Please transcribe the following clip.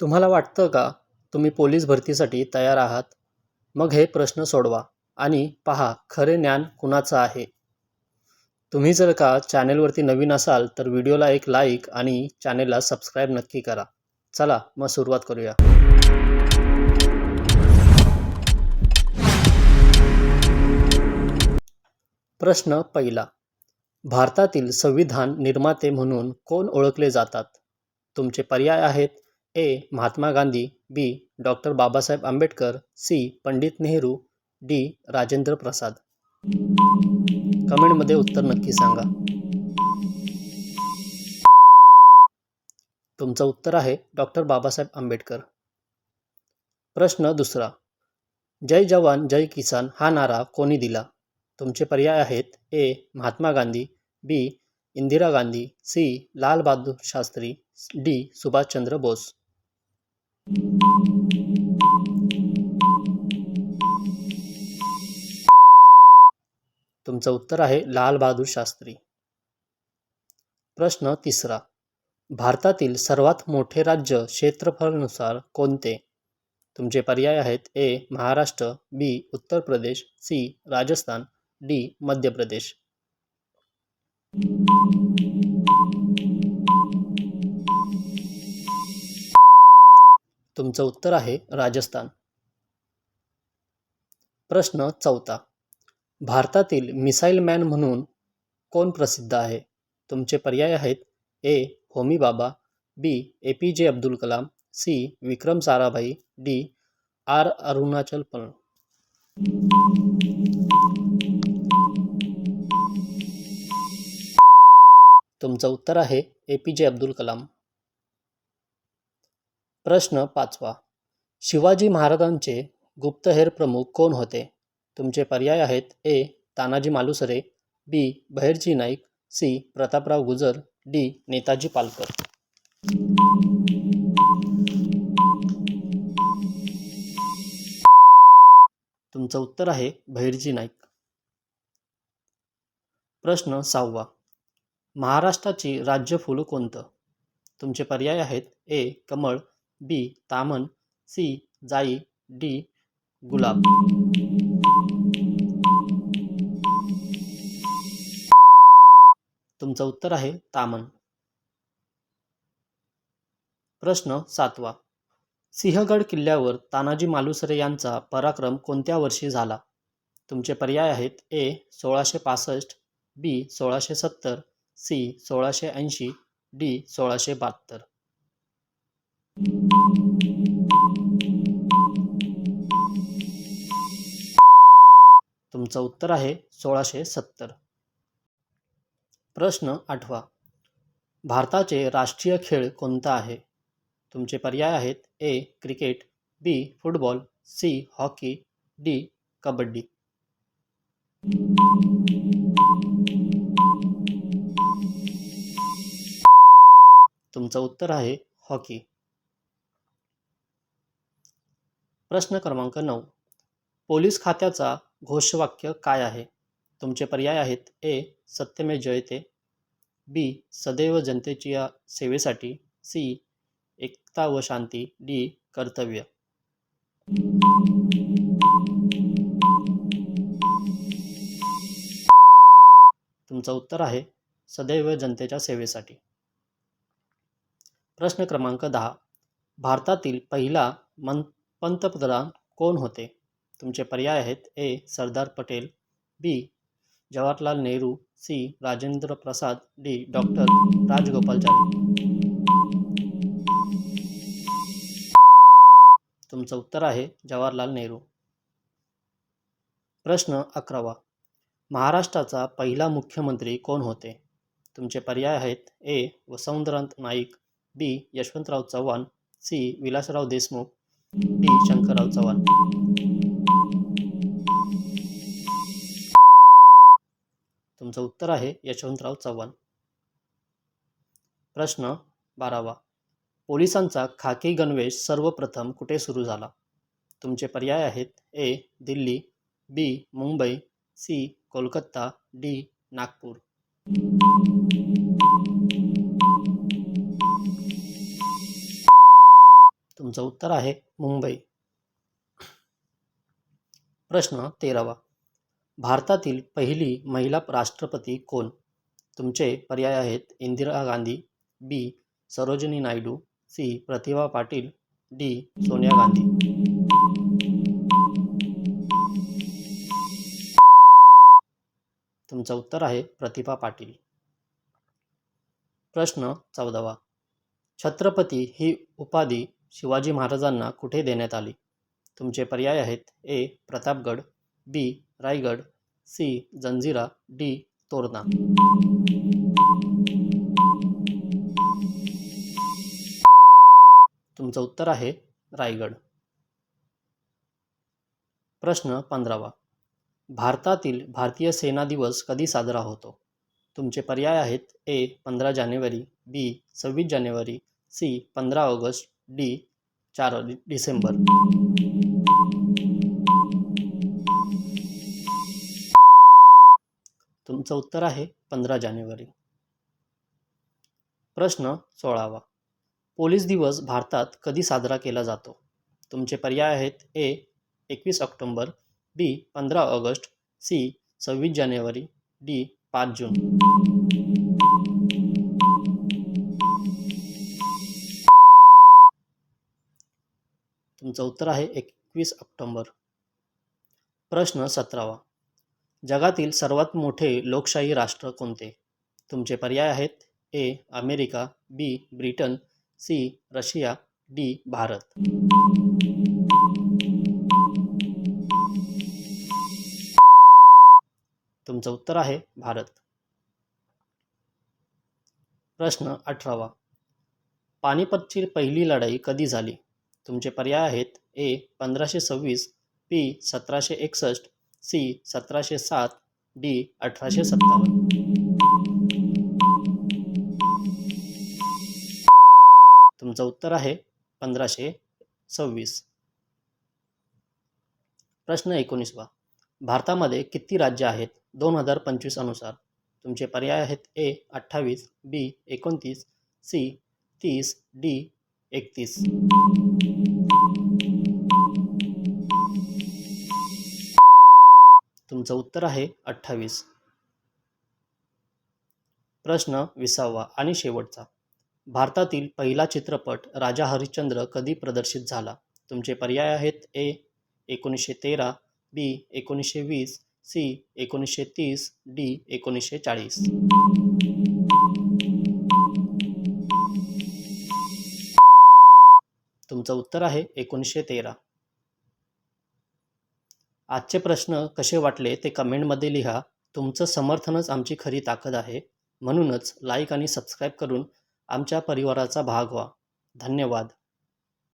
तुम्हाला वाटतं का तुम्ही पोलीस भरतीसाठी तयार आहात? मग हे प्रश्न सोडवा आणि पहा खरे ज्ञान कुणाचं आहे? तुम्ही जर का चॅनेलवरती नवीन असाल तर व्हिडिओला एक लाईक आणि चॅनेलला सबस्क्राईब नक्की करा. चला मग सुरुवात करूया. प्रश्न पहिला. भारतातील संविधान निर्माते म्हणून कोण ओळखले जातात? तुमचे पर्याय आहेत? A. Mahatma Gandhi B. Doctor Babasaheb Ambedkar C. Pandit Nehru D. Rajendra Prasad. कमेंटमध्ये उत्तर नक्की सांगा. तुमचं उत्तर आहे डॉक्टर बाबासाहेब आंबेडकर. प्रश्न दुसरा. जय जवान जय किसान हा नारा कोणी दिला? तुमचे पर्याय आहेत A. Mahatma Gandhi B. Indira Gandhi C. Lal Bahadur Shastri D. Subhashchandra Bose. तुमचं उत्तर आहे लालबहादूर शास्त्री. प्रश्न तिसरा. भारतातील सर्वात मोठे राज्य क्षेत्रफळानुसार कोणते? तुमचे पर्याय आहेत ए महाराष्ट्र बी उत्तर प्रदेश सी राजस्थान डी मध्य प्रदेश. तुमचं उत्तर आहे राजस्थान. प्रश्न चौथा. भारतातील मिसाईल मॅन म्हणून कोण प्रसिद्ध आहे? तुमचे पर्याय आहेत ए. होमी बाबा B. A. P. J. Abdul Kalam C. Vikram Sarabhai D. R. Arunachal पण तुमचं उत्तर आहे ए. पी. जे. अब्दुल कलाम. प्रश्न पाचवा. शिवाजी महाराजांचे गुप्तहेर प्रमुख कोण होते? तुमचे पर्याय आहेत A. Tanaji Malusare B. Bahirji Naik C. Prataprao Gujar D. Netaji Palkar. तुमचं उत्तर आहे बहिर्जी नाईक. प्रश्न सहावा. महाराष्ट्राची राज्यफूल कोणतं? तुमचे पर्याय आहेत ए. कमळ बी तामन सी जाई डी गुलाब. तुमचं उत्तर आहे तामन. प्रश्न सातवा. सिंहगड किल्ल्यावर तानाजी मालुसरे यांचा पराक्रम कोणत्या वर्षी झाला? तुमचे पर्याय आहेत ए सोळाशे पासष्ट बी सोळाशे सत्तर सी सोळाशे ऐंशी डी सोळाशे बहात्तर. तुमचं उत्तर आहे सोळाशे सत्तर. प्रश्न आठवा. भारताचे राष्ट्रीय खेळ कोणता आहे? तुमचे पर्याय आहेत A cricket B football C hockey D kabaddi. तुमचं उत्तर आहे हॉकी. प्रश्न क्रमांक नऊ. पोलीस खात्याचा घोषवाक्य काय आहे? तुमचे पर्याय आहेत ए. सत्यमे जयते बी. सदैव जनतेच्या सेवेसाठी सी. एकता व शांती डी. कर्तव्य. तुमचं उत्तर आहे सदैव जनतेच्या सेवेसाठी. प्रश्न क्रमांक दहा. भारतातील पहिला मन पंतप्रधान कोण होते? तुमचे पर्याय आहेत A. Sardar Patel B. Jawaharlal Nehru C. Rajendra Prasad D. Doctor. Rajagopalachari तुमचं उत्तर आहे जवाहरलाल नेहरू. प्रश्न अकरावा. महाराष्ट्राचा पहिला मुख्यमंत्री कोण होते? तुमचे पर्याय आहेत A. Vasantrao Naik B. Yashwantrao Chavan C. Vilasrao Deshmukh D Shankarrao Chavan. तुमचं उत्तर आहे यशवंतराव चव्हाण. प्रश्न बारावा. पोलिसांचा खाकी गणवेश सर्वप्रथम कुठे सुरू झाला? तुमचे पर्याय आहेत A Delhi B Mumbai C Kolkata D Nagpur. तुमचं उत्तर आहे मुंबई. प्रश्न तेरावा. भारतातील पहिली महिला राष्ट्रपती कोण? तुमचे पर्याय आहेत Indira Gandhi B. Sarojini Naidu C. Pratibha Patil D. Sonia Gandhi. तुमचं उत्तर आहे प्रतिभा पाटील. प्रश्न चौदावा. छत्रपती ही उपाधी शिवाजी महाराजांना कुठे देण्यात आली? तुमचे पर्याय आहेत A. Pratapgad B. Raigad C. Janjira D. Torna. तुमचं उत्तर आहे रायगड. प्रश्न पंधरावा. भारतातील भारतीय सेना दिवस कधी साजरा होतो? तुमचे पर्याय आहेत ए. पंधरा जानेवारी बी. सव्वीस जानेवारी सी. पंधरा ऑगस्ट डी चार डिसेंबर. तुमचं उत्तर आहे पंधरा जानेवारी. प्रश्न सोळावा. पोलीस दिवस भारतात कधी साजरा केला जातो? तुमचे पर्याय आहेत ए एकवीस ऑक्टोंबर बी पंधरा ऑगस्ट सी सव्वीस जानेवारी डी पाच जून. तुमचं उत्तर आहे एकवीस ऑक्टोंबर. प्रश्न सतरावा. जगातील सर्वात मोठे लोकशाही राष्ट्र कोणते? तुमचे पर्याय आहेत A America B Britain C Russia D Bharat. तुमचं उत्तर आहे भारत. प्रश्न अठरावा. पानिपतची पहिली लढाई कधी झाली? तुमचे पर्याय आहेत ए पंधराशे सव्वीस बी सतराशे एकसष्ट सी सतराशे सात डी अठराशे सत्तावन्न. तुमचं उत्तर आहे पंधराशे सव्वीस. प्रश्न एकोणीसवा. भारतामध्ये किती राज्य आहेत? दोन हजार पंचवीस अनुसार. तुमचे पर्याय आहेत ए अठ्ठावीस बी एकोणतीस सी तीस डी एकतीस. तुमचं उत्तर आहे अठ्ठावीस. प्रश्न विसावा आणि शेवटचा. भारतातील पहिला चित्रपट राजा हरिश्चंद्र कधी प्रदर्शित झाला? तुमचे पर्याय आहेत ए एकोणीसशे तेरा बी एकोणीसशे वीस सी एकोणीसशे तीस डी एकोणीसशे चाळीस. तुमचं उत्तर आहे एकोणीसशे तेरा. आजचे प्रश्न कसे वाटले ते कमेंटमध्ये लिहा. तुमचं समर्थनच आमची खरी ताकद आहे. म्हणूनच लाईक आणि सबस्क्राईब करून आमच्या परिवाराचा भाग व्हा. धन्यवाद.